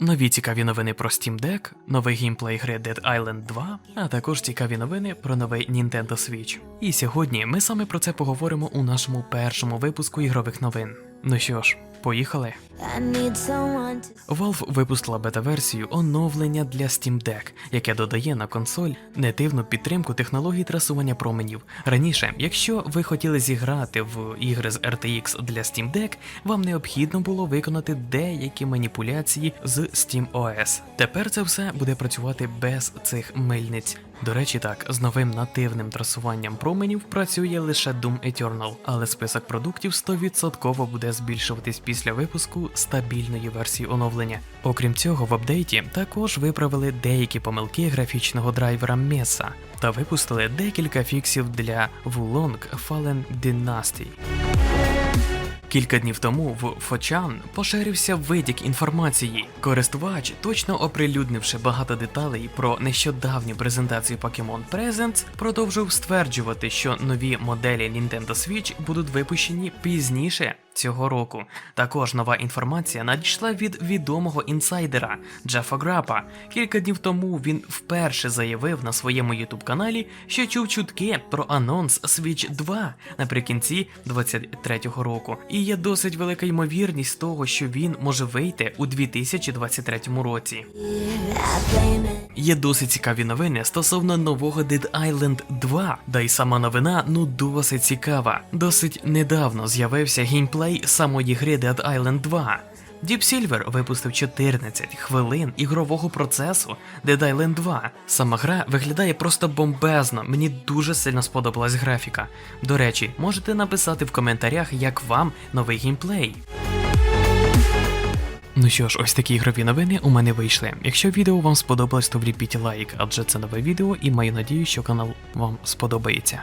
нові цікаві новини про Steam Deck, новий геймплей гри Dead Island 2, а також цікаві новини про новий Nintendo Switch. І сьогодні ми саме про це поговоримо у нашому першому випуску ігрових новин. Ну що ж, поїхали. Valve випустила бета-версію оновлення для Steam Deck, яке додає на консоль нативну підтримку технологій трасування променів. Раніше, якщо ви хотіли зіграти в ігри з RTX для Steam Deck, вам необхідно було виконати деякі маніпуляції з Steam OS. Тепер це все буде працювати без цих мильниць. До речі, так, з новим нативним трасуванням променів працює лише Doom Eternal, але список продуктів 100% буде збільшуватись після випуску стабільної версії оновлення. Окрім цього, в апдейті також виправили деякі помилки графічного драйвера Mesa та випустили декілька фіксів для Wulong Fallen Dynasty. Кілька днів тому в Фочан поширився витік інформації. Користувач, точно оприлюднивши багато деталей про нещодавню презентацію Pokemon Presents, продовжив стверджувати, що нові моделі Nintendo Switch будуть випущені пізніше цього року. Також нова інформація надійшла від відомого інсайдера Джефа Грапа. Кілька днів тому він вперше заявив на своєму youtube каналі, що чув чутки про анонс Switch 2 наприкінці 23-го року. І є досить велика ймовірність того, що він може вийти у 2023 році. Є досить цікаві новини стосовно нового Dead Island 2, да й сама новина ну досить цікава. Досить недавно з'явився геймплей самої гри Dead Island 2. Deep Silver випустив 14 хвилин ігрового процесу Dead Island 2. Сама гра виглядає просто бомбезно, мені дуже сильно сподобалась графіка. До речі, можете написати в коментарях, як вам новий геймплей. Ну що ж, ось такі ігрові новини у мене вийшли. Якщо відео вам сподобалось, то вліпіть лайк, адже це нове відео і маю надію, що канал вам сподобається.